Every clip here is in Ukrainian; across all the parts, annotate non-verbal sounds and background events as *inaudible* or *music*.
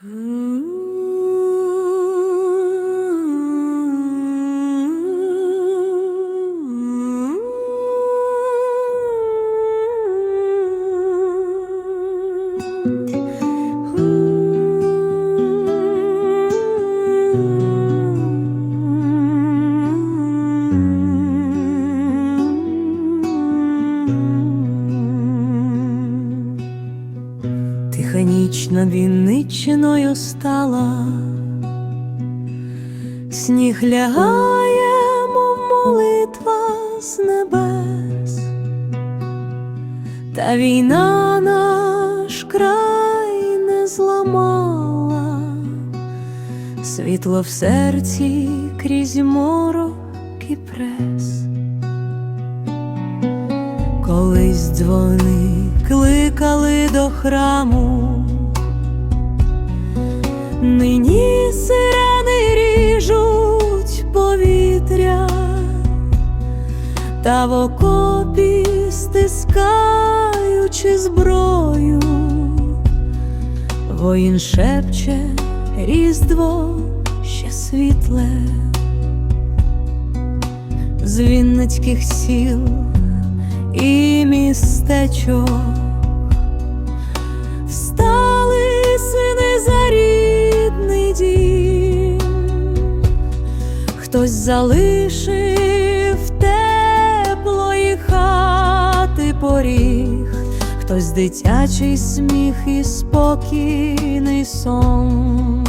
*gasps* Hmm. Тиха ніч над Вінниччиною стала, сніг лягає, мов молитва з небес, та війна наш край не зламала, світло в серці крізь морок і прес. Колись дзвони кликали до храму, нині сирени ріжуть повітря, та в окопі стискаючи зброю, воїн шепче різдво ще світле з вінницьких сіл і містечок встали сини за дім, хтось залишив теплої хати поріг, хтось дитячий сміх і спокійний сон.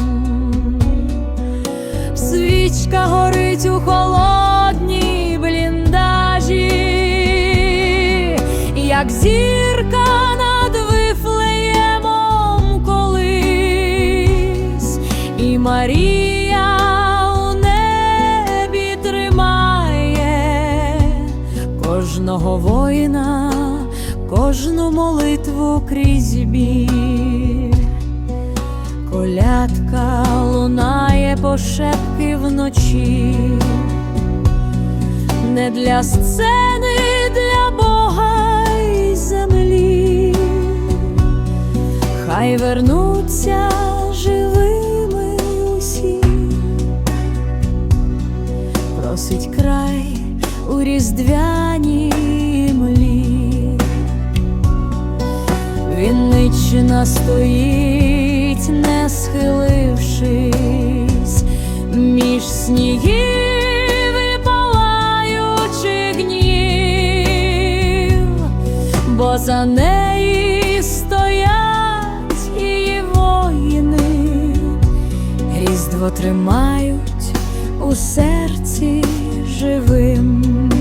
Свічка горить у холодній зірка над вифлеємом колись, і Марія у небі тримає кожного воїна, кожну молитву крізь біль. Колядка лунає пошепки вночі, не для сцени, хай вернуться живими усі, просить край у різдвяній млі. Вінниччина стоїть, не схилившись, між снігів бо за неї тримають у серці живим.